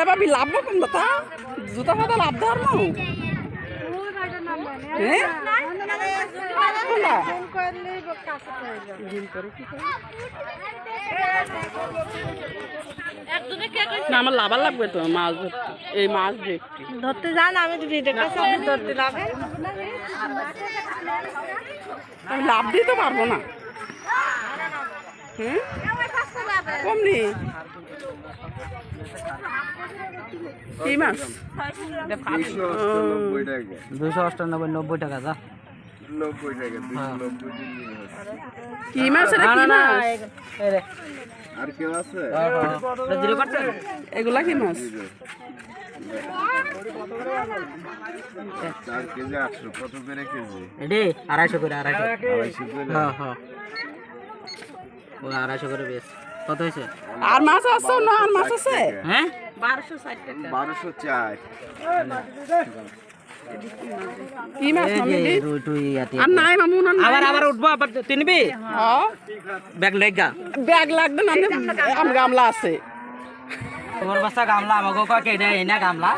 এবার বি লাভ কোন কথা জুতা ফাটা লাভ ধর না। হ্যাঁ? না আমার লাভার লাগবে তো মাছ ধরতে। এই মাছ দেখতে। ধরতে যান আমি ধরতে আমি লাভ দিতে পারব না। হুম কমনি কি মাছ? দুশো অষ্টানব্বই নব্বই টাকা যা। কি মাছ কি মাছ? আর জিরো করছেন এগুলা কি মাছ? চার কত করে কেজি? এডি আড়াইশো করে আড়াইশো। আড়াইশো করে। হ্যাঁ হ্যাঁ। ও আড়াইশো করে বেশ কত হয়েছে? আর মাছ আছে না আর মাছ আছে? হ্যাঁ? বারোশো চার। কি মাছ এই মামি যে দি? রুই টুই ইয়াতে আর নাই মামু না আবার আবার উঠবো আবার তিনবি? হ্যাঁ। ব্যাগ লেগা ব্যাগ লাগবে না আম গামলা আছে। তোমার বাসা গামলা আমাকে কেটে এই না গামলা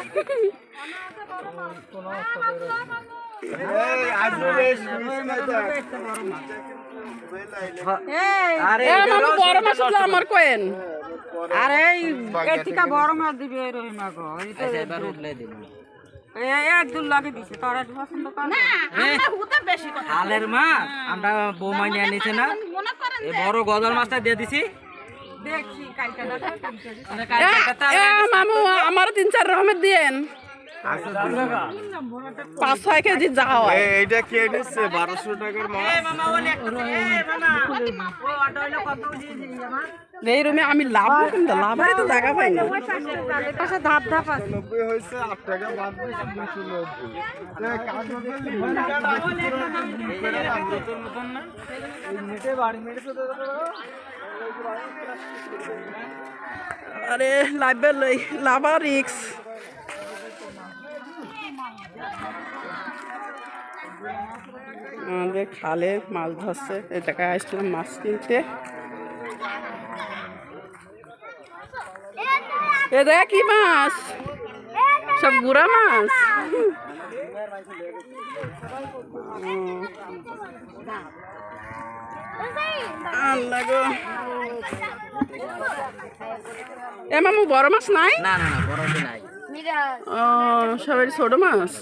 বড় মাছ আমার কোয়েন। আরে এর থেকে বড় মাছ দিবে এই রহিম হালের আমরা বৌমা নিয়ে নিছে না। এই বড় গজাল মাছটা দিয়ে দিছি। দেখছি কালকে দেখা এ, কালকে একটা তাল- এ মামু আমার তিন চার রকমের দিয়েন। পাঁচ ছয় কেজি যা এইটা কে নিচ্ছে? বারোশো টাকার মাছ? এই রুমে আমি লাভ কিন্তু লাভ তো জায়গা পাই না। পাশে ধাপ ধাপ আছে। নব্বই হয়েছে আট টাকা বাদ দিয়েছে দুশো নব্বই। আরে লই লাভা রিক্স। আমাদের খালে মাছ ধরছে। এই জায়গায় আসলাম মাছ কিনতে। এ দেখ কি মাছ? সব গুড়া মাছ? আল্লাহ গো। এ মামু, বড় মাছ নাই? না না বড় নাই। সবাই ছোট মাছ।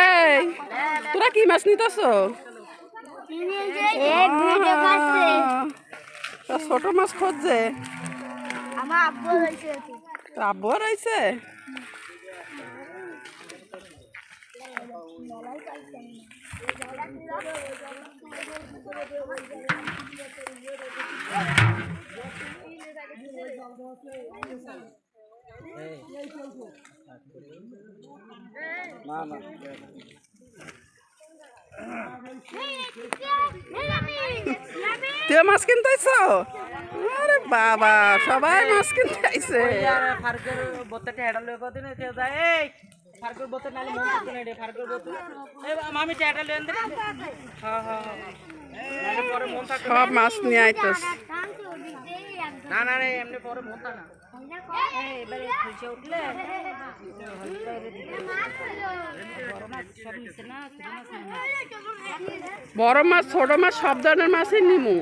এই তোরা কি মাছ নিতেছ? ছোট মাছ খুঁজছে আমার আব্বু হয়েছে তোর আব্বু রয়েছে তুই মাছ কিনতে আইছ আরে বাবা সবাই মাছ কিনতে আইছে ফারকের বোতলটা হেডা লয়ে কদিন কেউ যায় এই ফারকের বোতল নালে মন করতে নেই রে ফারকের বোতল এই মামি টেটা লয়ে আনতে হ্যাঁ হ্যাঁ পরে মন সব মাছ নিয়ে আইতস না না না এমনি পরে থাকে না। এবারে উঠলে? বড় মাছ ছোট মাছ সব ধরনের মাছই নিমু।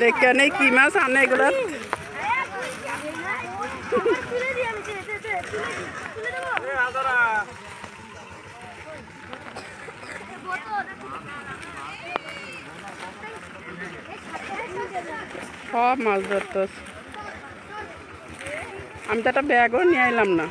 দেখে নেই কি মাছ আনে এগুলো সব মাছ ধরতস আমি তো একটা ব্যাগও নিয়ে এলাম না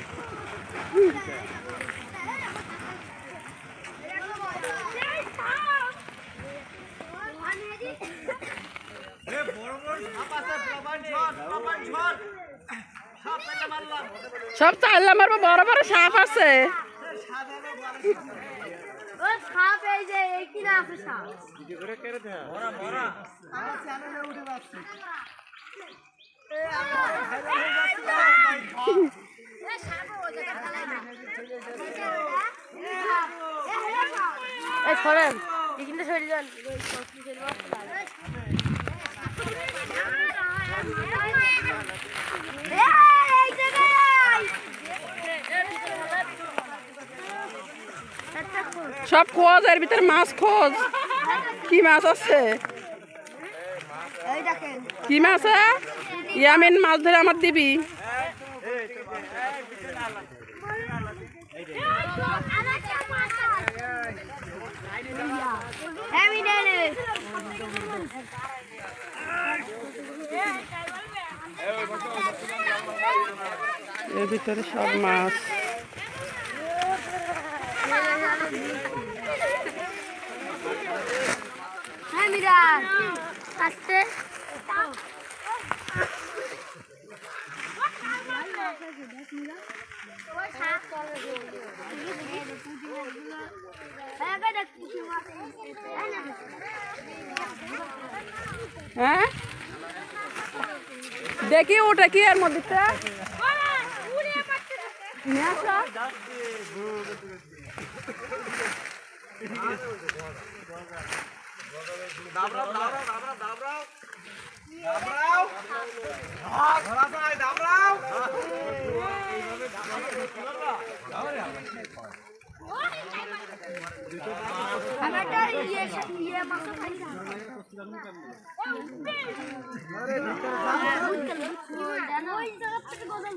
সব চাইলাম মারবো বড় বড় সাপ আছে। সরেন এখানে সরে যান এই জায়গায় সব খোঁজ এর ভিতরে মাছ খোঁজ। কি মাছ আছে? কি মাছ ইয়ামিন মাছ ধরে আমার দিবি। এর ভিতরে সব মাছ। হ্যাঁ মিরাজ আসতে হ্যাঁ দেখি ওটা কি এর মধ্যে নিয়ে আসো। আমার একটা ইয়ে ইয়ে মাছ খাই ওই জায়গা থেকে গোসল